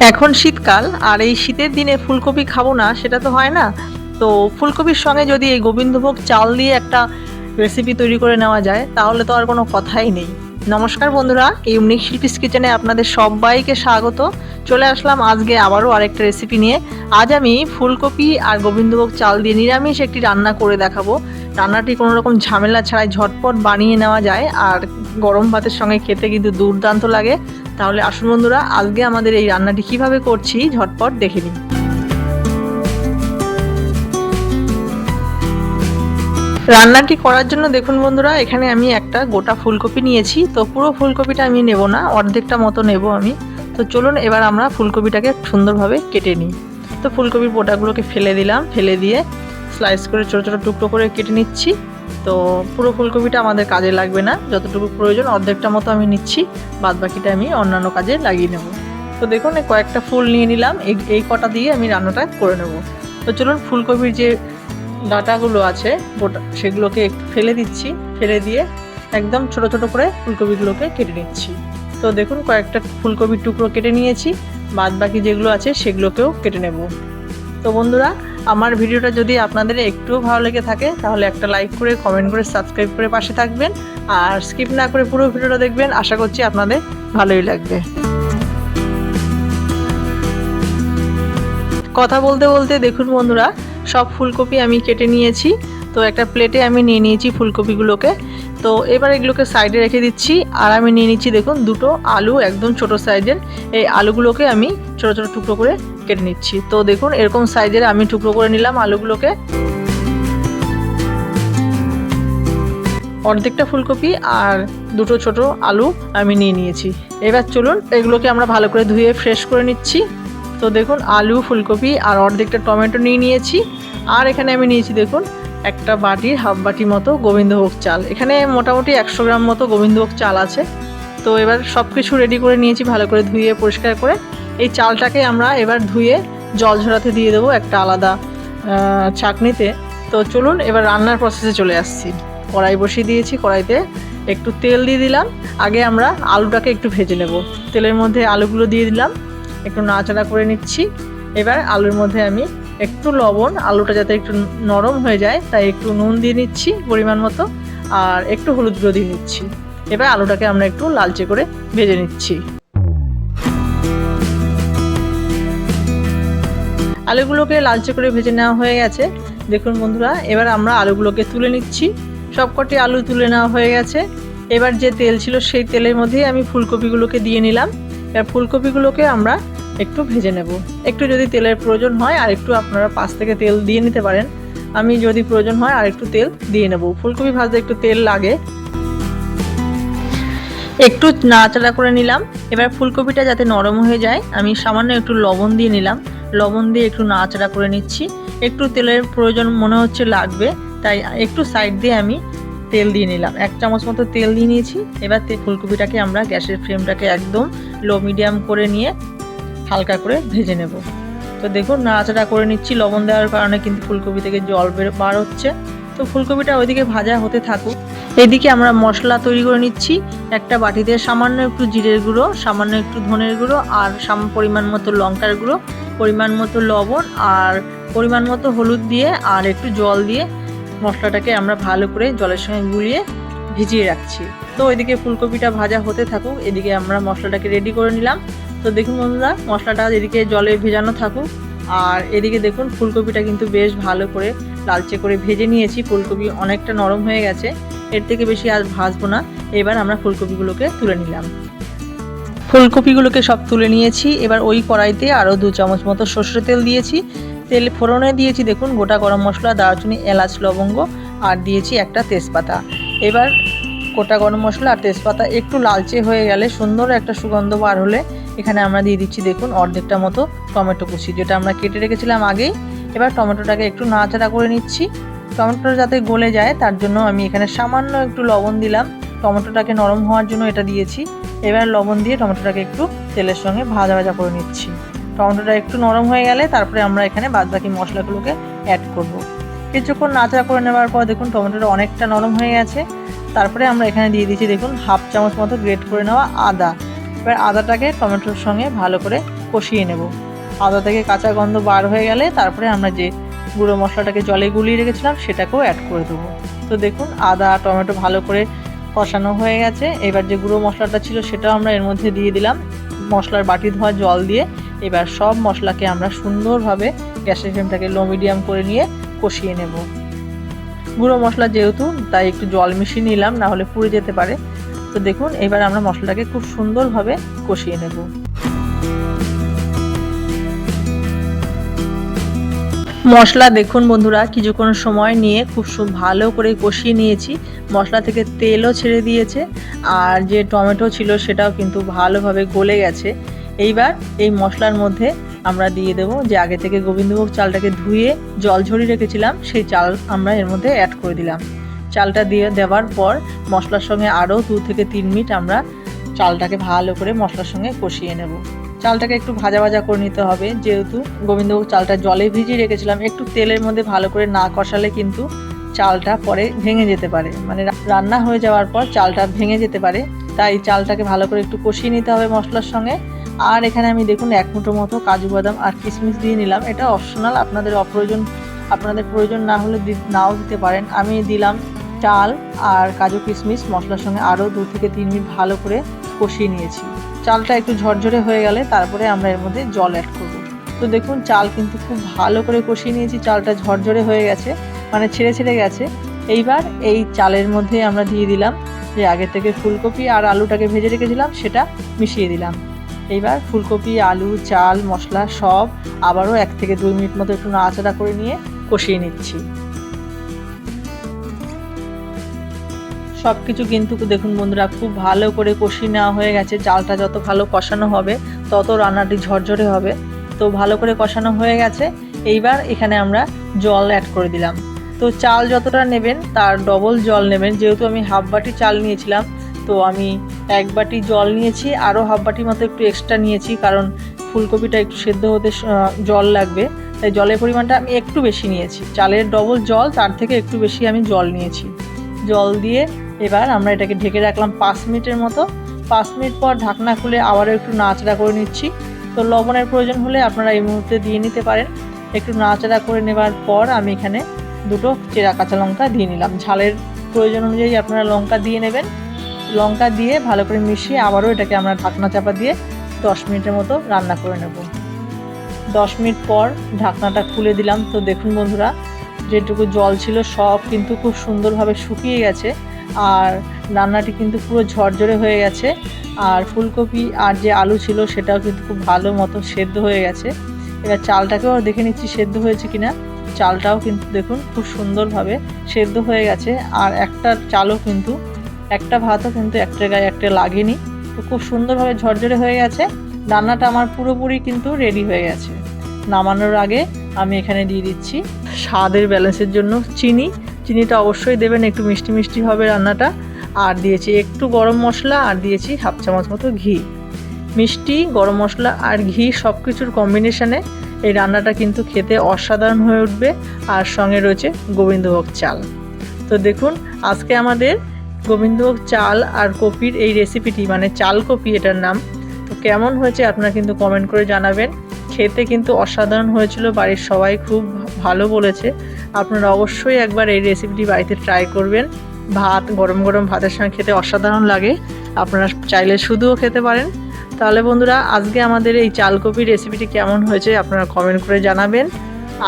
এখন শীতকাল, আর এই শীতের দিনে ফুলকপি খাব না, সেটা তো হয় না। তো ফুলকপির সঙ্গে যদি এই গোবিন্দভোগ চাল দিয়ে একটা রেসিপি তৈরি করে নেওয়া যায়, তাহলে তো আর কোনো কথাই নেই। নমস্কার বন্ধুরা, ইউনিক শিল্পিস কিচেনে আপনাদের সবাইকে স্বাগত। চলে আসলাম আজকে আবারও আরেকটা রেসিপি নিয়ে। আজ আমি ফুলকপি আর গোবিন্দভোগ চাল দিয়ে নিরামিষ একটি রান্না করে দেখাবো। রান্নাটি কোনো রকম ঝামেলা ছাড়াই ঝটপট বানিয়ে নেওয়া যায়, আর গরম ভাতের সঙ্গে খেতে কিন্তু দুর্দান্ত লাগে। তাহলে আসুন বন্ধুরা, আজকে আমাদের এই রান্নাটি কীভাবে করছি ঝটপট দেখে নিন রান্নাটি করার জন্য দেখুন বন্ধুরা, এখানে আমি একটা গোটা ফুলকপি নিয়েছি। তো পুরো ফুলকপিটা আমি নেব না, অর্ধেকটা মতো নেব আমি। তো চলুন এবার আমরা ফুলকপিটাকে সুন্দরভাবে কেটে নিই। তো ফুলকপির পোটাগুলোকে ফেলে দিলাম, ফেলে দিয়ে স্লাইস করে ছোটো ছোটো টুকরো করে কেটে নিচ্ছি। তো পুরো ফুলকপিটা আমাদের কাজে লাগবে না। যতটুকু প্রয়োজন, অর্ধেকটা মতো আমি নিচ্ছি। বাদ বাকিটা আমি অন্যান্য কাজে লাগিয়ে নেব। তো দেখুন কয়েকটা ফুল নিয়ে নিলাম। এই এই কটা দিয়ে আমি রান্নাটা করে নেব। তো চলুন, ফুলকপির যে ডাটাগুলো আছে গোটা সেগুলোকে ফেলে দিচ্ছি। ফেলে দিয়ে একদম ছোট ছোট করে ফুলকপিগুলোকে কেটে নিচ্ছি। তো দেখুন, কয়েকটা ফুলকপির টুকরো কেটে নিয়েছি। বাদ বাকি যেগুলো আছে, সেগুলোকেও কেটে নেব। তো বন্ধুরা আমার ভিডিওটা যদি আপনাদের একটুও ভালো লেগে থাকে, তাহলে একটা লাইক করে কমেন্ট করে সাবস্ক্রাইব করে পাশে থাকবেন। আর স্কিপ না করে পুরো ভিডিওটা দেখবেন। আশা করছি আপনাদের ভালোই লাগবে। কথা বলতে বলতে দেখুন বন্ধুরা, সব ফুলকপি আমি কেটে নিয়েছি। তো একটা প্লেটে আমি নিয়ে নিয়েছি ফুলকপিগুলোকে। তো এবার এগুলোকে সাইডে রেখে দিচ্ছি। আর আমি নিয়ে নিচ্ছি দেখুন, দুটো আলু একদম ছোট সাইজের এই আলুগুলোকে আমি ছোট ছোট টুকরো করে কেটে নিচ্ছি। তো দেখুন, এরকম সাইজের আমি টুকরো করে নিলাম আলুগুলোকে। অর্ধেকটা ফুলকপি আর দুটো ছোট আলু আমি নিয়ে নিয়েছি। এবার চলুন, এগুলোকে আমরা ভালো করে ধুয়ে ফ্রেশ করে নিচ্ছি। তো দেখুন, আলু, ফুলকপি আর অর্ধেকটা টমেটো নিয়ে নিয়েছি। আর এখানে আমি নিয়েছি, দেখুন, একটা বাটি হাফ বাটি মতো গোবিন্দভোগ চাল। এখানে মোটামুটি একশো গ্রাম মতো গোবিন্দভোগ চাল আছে। তো এবার সব কিছু রেডি করে নিয়েছি, ভালো করে ধুয়ে পরিষ্কার করে। এই চালটাকে আমরা এবার ধুয়ে জল ঝরাতে দিয়ে দেবো একটা আলাদা ছাকনিতে তো চলুন এবার রান্নার প্রসেসে চলে আসছি। কড়াই বসিয়ে দিয়েছি, কড়াইতে একটু তেল দিয়ে দিলাম। আগে আমরা আলুটাকে একটু ভেজে নেব। তেলের মধ্যে আলুগুলো দিয়ে দিলাম। একটু নাচাড়া করে নিচ্ছি। এবার আলুর মধ্যে আমি একটু লবণ, আলুটা যাতে একটু নরম হয়ে যায়, তাই একটু নুন দিয়ে নিচ্ছি পরিমাণ মতো, আর একটু হলুদ গুঁড়ো দিয়ে নিচ্ছি। এবার আলুটাকে আমরা একটু লালচে করে ভেজে নিচ্ছি। আলুগুলোকে লালচে করে ভেজে নেওয়া হয়ে গেছে। দেখুন বন্ধুরা, এবার আমরা আলুগুলোকে তুলে নিচ্ছি। সবকটি আলু তুলে নেওয়া হয়ে গেছে। এবার যে তেল ছিল সেই তেলের মধ্যেই আমি ফুলকপিগুলোকে দিয়ে নিলাম। এবার ফুলকপিগুলোকে আমরা একটু ভেজে নেব। একটু যদি তেলের প্রয়োজন হয়, আর একটু আপনারা পাশ থেকে তেল দিয়ে নিতে পারেন। আমি যদি প্রয়োজন হয়, আর একটু তেল দিয়ে নেব। ফুলকপি ভাজতে একটু তেল লাগে। একটু নাড়াচাড়া করে নিলাম। এবার ফুলকপিটা যাতে নরম হয়ে যায়, আমি সামান্য একটু লবণ দিয়ে নিলাম। লবণ দিয়ে একটু নাড়াচাড়া করে নিচ্ছি। একটু তেলের প্রয়োজন মনে হচ্ছে লাগবে, তাই একটু সাইড দিয়ে আমি তেল দিয়ে নিলাম। এক চামচ মতো তেল দিয়ে নিয়েছি। এবার ফুলকপিটাকে আমরা গ্যাসের ফ্লেমটাকে একদম লো মিডিয়াম করে নিয়ে হালকা করে ভেজে নেব। তো দেখুন, নাড়াচাড়া করে নিচ্ছি। লবণ দেওয়ার কারণে কিন্তু ফুলকপি থেকে জল বের, বার হচ্ছে। তো ফুলকপিটা ওইদিকে ভাজা হতে থাকুক। এদিকে আমরা মশলা তৈরি করে নিচ্ছি। একটা বাটিতে সামান্য একটু জিরের গুঁড়ো, সামান্য একটু ধনের গুঁড়ো আর সাম, পরিমাণ মতো লঙ্কার গুঁড়ো, পরিমাণ মতো লবণ আর পরিমাণ মতো হলুদ দিয়ে আর একটু জল দিয়ে মশলাটাকে আমরা ভালো করে জলের সঙ্গে গুলিয়ে ভিজিয়ে রাখছি। তো ওইদিকে ফুলকপিটা ভাজা হতে থাকুক, এদিকে আমরা মশলাটাকে রেডি করে নিলাম। তো দেখুন বন্ধুরা, মশলাটা এদিকে জলে ভেজানো থাকুক। আর এদিকে দেখুন, ফুলকপিটা কিন্তু বেশ ভালো করে লালচে করে ভেজে নিয়েছি, ফুলকপি অনেকটা নরম হয়ে গেছে। এর থেকে বেশি আর ভাজবো না। এবার আমরা ফুলকপিগুলোকে তুলে নিলাম। ফুলকপিগুলোকে সব তুলে নিয়েছি। এবার ওই কড়াইতে আরও দু চামচ মতো সর্ষের তেল দিয়েছি। তেল ফোড়নে দিয়েছি, দেখুন, গোটা গরম মশলা, দারচিনি, এলাচ, লবঙ্গ, আর দিয়েছি একটা তেজপাতা। এবার গোটা গরম মশলা আর তেজপাতা একটু লালচে হয়ে গেলে সুন্দর একটা সুগন্ধ বার হলে এখানে আমরা দিয়ে দিচ্ছি, দেখুন, অর্ধেকটা মতো টমেটো কুচি, যেটা আমরা কেটে রেখেছিলাম আগেই। এবার টমেটোটাকে একটু নাড়াচাড়া করে নিচ্ছি। টমেটোটা যাতে গলে যায়, তার জন্য আমি এখানে সামান্য একটু লবণ দিলাম। টমেটোটাকে নরম হওয়ার জন্য এটা দিয়েছি। এবার লবণ দিয়ে টমেটোটাকে একটু তেলের সঙ্গে ভাজা ভাজা করে নিচ্ছি। টমেটোটা একটু নরম হয়ে গেলে তারপরে আমরা এখানে বাদবাকি মশলাগুলোকে অ্যাড করব। কিছুক্ষণ নাচড়া করে নেওয়ার পর দেখুন টমেটোটা অনেকটা নরম হয়ে গেছে। তারপরে আমরা এখানে দিয়ে দিচ্ছি দেখুন হাফ চামচ মতো গ্রেট করে নেওয়া আদা। এবার আদাটাকে টমেটোর সঙ্গে ভালো করে কষিয়ে নেব। আদা থেকে কাঁচা গন্ধ বার হয়ে গেলে তারপরে আমরা যে গুঁড়ো মশলাটাকে জলে গুলিয়ে রেখেছিলাম, সেটাকেও অ্যাড করে দেবো। তো দেখুন, আদা, টমেটো ভালো করে কষানো হয়ে গেছে। এবার যে গুঁড়ো মশলাটা ছিল, সেটাও আমরা এর মধ্যে দিয়ে দিলাম। মশলার বাটি ধোয়া জল দিয়ে এবার সব মশলাকে আমরা সুন্দরভাবে গ্যাসের ফ্লেমটাকে লো মিডিয়াম করে নিয়ে কষিয়ে নেব। গুঁড়ো মশলা যেহেতু, তাই একটু জল মিশিয়ে নিলাম, না হলে পুড়ে যেতে পারে। তো দেখুন, এবার আমরা মশলাটাকে খুব সুন্দরভাবে কষিয়ে নেব। মশলা দেখুন বন্ধুরা, কিছুক্ষণ সময় নিয়ে খুব ভালো করে কষিয়ে নিয়েছি। মশলা থেকে তেলও ছেড়ে দিয়েছে, আর যে টমেটো ছিল সেটাও কিন্তু ভালোভাবে গলে গেছে। এইবার এই মশলার মধ্যে আমরা দিয়ে দেবো যে আগে থেকে গোবিন্দভোগ চালটাকে ধুয়ে জল ঝরিয়ে রেখেছিলাম, সেই চাল আমরা এর মধ্যে অ্যাড করে দিলাম। চালটা দিয়ে দেওয়ার পর মশলার সঙ্গে আরও দু থেকে তিন মিনিট আমরা চালটাকে ভালো করে মশলার সঙ্গে কষিয়ে নেব। চালটাকে একটু ভাজা ভাজা করে নিতে হবে, যেহেতু গোবিন্দভোগ চালটা জলে ভিজিয়ে রেখেছিলাম, একটু তেলের মধ্যে ভালো করে না কষালে কিন্তু চালটা পরে ভেঙে যেতে পারে। মানে রান্না হয়ে যাওয়ার পর চালটা ভেঙে যেতে পারে, তাই চালটাকে ভালো করে একটু কষিয়ে নিতে হবে মশলার সঙ্গে। আর এখানে আমি দেখুন এক মুঠো মতো কাজু বাদাম আর কিশমিশ দিয়ে নিলাম। এটা অপশনাল, আপনাদের অপ্রয়োজন, আপনাদের প্রয়োজন না হলে নাও দিতে পারেন। আমি দিলাম চাল আর কাজু কিশমিশ, মশলার সঙ্গে আরও দু থেকে তিন মিনিট ভালো করে কষিয়ে নিয়েছি। চালটা একটু ঝরঝরে হয়ে গেলে তারপরে আমরা এর মধ্যে জল অ্যাড করব। তো দেখুন, চাল কিন্তু খুব ভালো করে কষিয়ে নিয়েছি, চালটা ঝরঝরে হয়ে গেছে মানে ছেড়ে ছেড়ে গেছে। এইবার এই চালের মধ্যে আমরা দিয়ে দিলাম যে আগে থেকে ফুলকপি আর আলুটাকে ভেজে রেখেছিলাম, সেটা মিশিয়ে দিলাম। এইবার ফুলকপি, আলু, চাল, মশলা সব আবারও এক থেকে দুই মিনিট মতো একটু নাড়াচাড়া করে নিয়ে কষিয়ে নিচ্ছি। সব কিছু কিন্তু দেখুন বন্ধুরা, খুব ভালো করে কষিয়ে নেওয়া হয়ে গেছে। চালটা যত ভালো কষানো হবে, তত রান্নাটি ঝরঝরে হবে। তো ভালো করে কষানো হয়ে গেছে। এইবার এখানে আমরা জল অ্যাড করে দিলাম। তো চাল যতটা নেবেন, তার ডবল জল নেবেন। যেহেতু আমি হাফ বাটি চাল নিয়েছিলাম, তো আমি এক বাটি জল নিয়েছি, আরও হাফ বাটি মতো একটু এক্সট্রা নিয়েছি, কারণ ফুলকপিটা একটু সেদ্ধ হতে জল লাগবে। তাই জলের পরিমাণটা আমি একটু বেশি নিয়েছি। চালের ডবল জল, তার থেকে একটু বেশি আমি জল নিয়েছি। জল দিয়ে এবার আমরা এটাকে ঢেকে রাখলাম পাঁচ মিনিটের মতো। পাঁচ মিনিট পর ঢাকনা খুলে আবারও একটু নাচড়া করে নিচ্ছি। তো লবণের প্রয়োজন হলে আপনারা এই মুহূর্তে দিয়ে নিতে পারেন। একটু নাচড়া করে নেবার পর আমি এখানে দুটো চেরা কাঁচা লঙ্কা দিয়ে নিলাম। ঝালের প্রয়োজন অনুযায়ী আপনারা লঙ্কা দিয়ে নেবেন। লঙ্কা দিয়ে ভালো করে মিশিয়ে আবারও এটাকে আমরা ঢাকনা চাপা দিয়ে দশ মিনিটের মতো রান্না করে নেব। দশ মিনিট পর ঢাকনাটা খুলে দিলাম। তো দেখুন বন্ধুরা যেটুকু জল ছিল সব কিন্তু খুব সুন্দরভাবে শুকিয়ে গেছে। আর রান্নাটি কিন্তু পুরো ঝরঝরে হয়ে গেছে। আর ফুলকপি আর যে আলু ছিল সেটাও কিন্তু খুব ভালো মতো সেদ্ধ হয়ে গেছে। এবার চালটাকেও দেখে নিচ্ছি সেদ্ধ হয়েছে কিনা। চালটাও কিন্তু দেখুন খুব সুন্দরভাবে সেদ্ধ হয়ে গেছে। আর একটা চালও কিন্তু, একটা ভাতও কিন্তু একটা গায়ে একটা লাগেনি। তো খুব সুন্দরভাবে ঝরঝরে হয়ে গেছে। রান্নাটা আমার পুরোপুরি কিন্তু রেডি হয়ে গেছে। নামানোর আগে আমি এখানে দিয়ে দিচ্ছি স্বাদের ব্যালেন্সের জন্য চিনি। চিনিটা অবশ্যই দেবেন, একটু মিষ্টি মিষ্টি হবে রান্নাটা। আর দিয়েছি একটু গরম মশলা, আর দিয়েছি হাফ চামচ মতো ঘি। মিষ্টি, গরম মশলা আর ঘি সব কিছুর কম্বিনেশনে এই রান্নাটা কিন্তু খেতে অসাধারণ হয়ে উঠবে। আর সঙ্গে রয়েছে গোবিন্দভোগ চাল। তো দেখুন, আজকে আমাদের গোবিন্দভোগ চাল আর কপির এই রেসিপিটি মানে চাল কপি এটার নাম। তো কেমন হয়েছে আপনারা কিন্তু কমেন্ট করে জানাবেন। খেতে কিন্তু অসাধারণ হয়েছিল, বাড়ির সবাই খুব ভালো বলেছে। আপনারা অবশ্যই একবার এই রেসিপিটি বাড়িতে ট্রাই করবেন। ভাত, গরম গরম ভাতের সঙ্গে খেতে অসাধারণ লাগে। আপনারা চাইলে শুধুও খেতে পারেন। তাহলে বন্ধুরা, আজকে আমাদের এই চালকপির রেসিপিটি কেমন হয়েছে আপনারা কমেন্ট করে জানাবেন।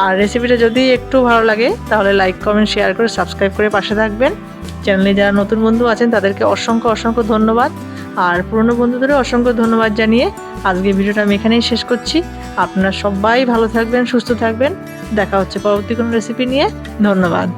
আর রেসিপিটা যদি একটু ভালো লাগে, তাহলে লাইক কমেন্ট শেয়ার করে সাবস্ক্রাইব করে পাশে থাকবেন। চ্যানেলে যারা নতুন বন্ধু আছেন, তাদেরকে অসংখ্য অসংখ্য ধন্যবাদ। আর পুরনো বন্ধুদেরও অসংখ্য ধন্যবাদ জানিয়ে আজকে ভিডিওটা আমি এখানেই শেষ করছি। আপনারা সবাই ভালো থাকবেন, সুস্থ থাকবেন। দেখা হচ্ছে পরবর্তী কোনো রেসিপি নিয়ে। ধন্যবাদ।